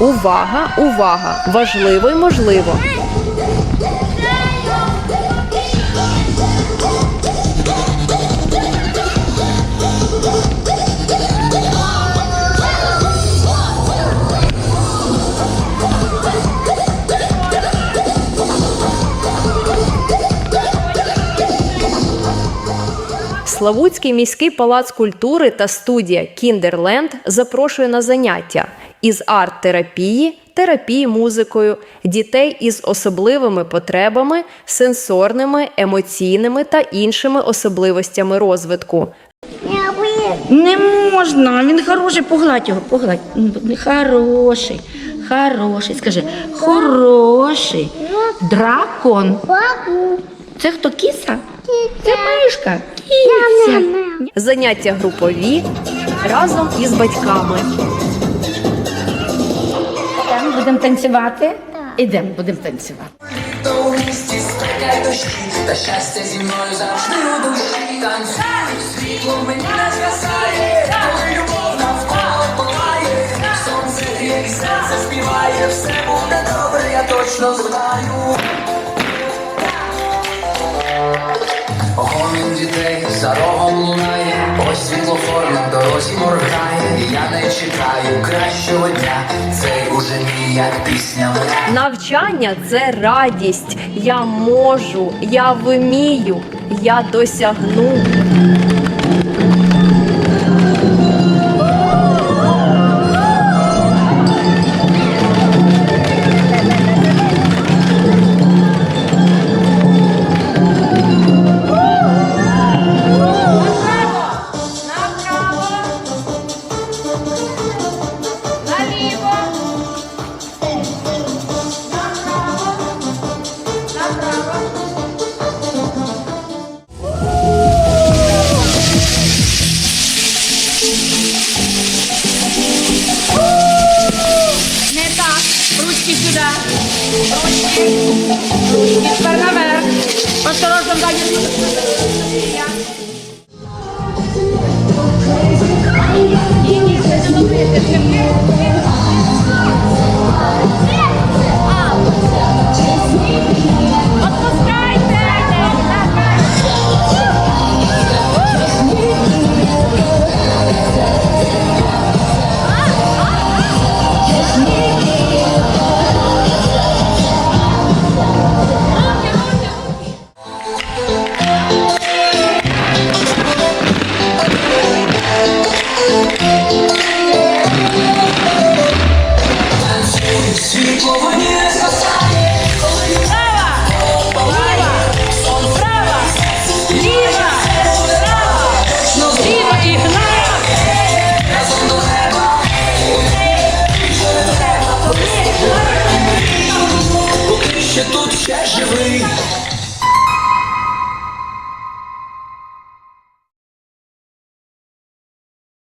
Увага, увага! Важливо й можливо. Славутський міський палац культури та студія Кіндерленд запрошує на заняття із арт-терапії, терапії музикою дітей із особливими потребами, сенсорними, емоційними та іншими особливостями розвитку. Не можна, він хороший, погладь його, погладь. Ну, Хороший, хороший. Скажи, хороший. Дракон. Це хто кіса? Це мишка. Кіся. Заняття групові разом із батьками. Ідемо, будемо танцювати? Ідемо, будемо танцювати. То у місті спекай дощі, та щастя зі мною завжди у душі танцюй, світло мені не згасає, коли любов навколо палає, сонце гріє, і серце співає, все буде добре, я точно знаю. Гомін дітей за рогом лунає, ось світлофор на дорозі моргає, я не чекаю кращого дня, цей уже мій як пісня. Навчання це радість. Я можу, я вмію, я досягну. Сюди. Ручки. Ручки тепер наверх. Осторожно, далі. Світло мені не згасає,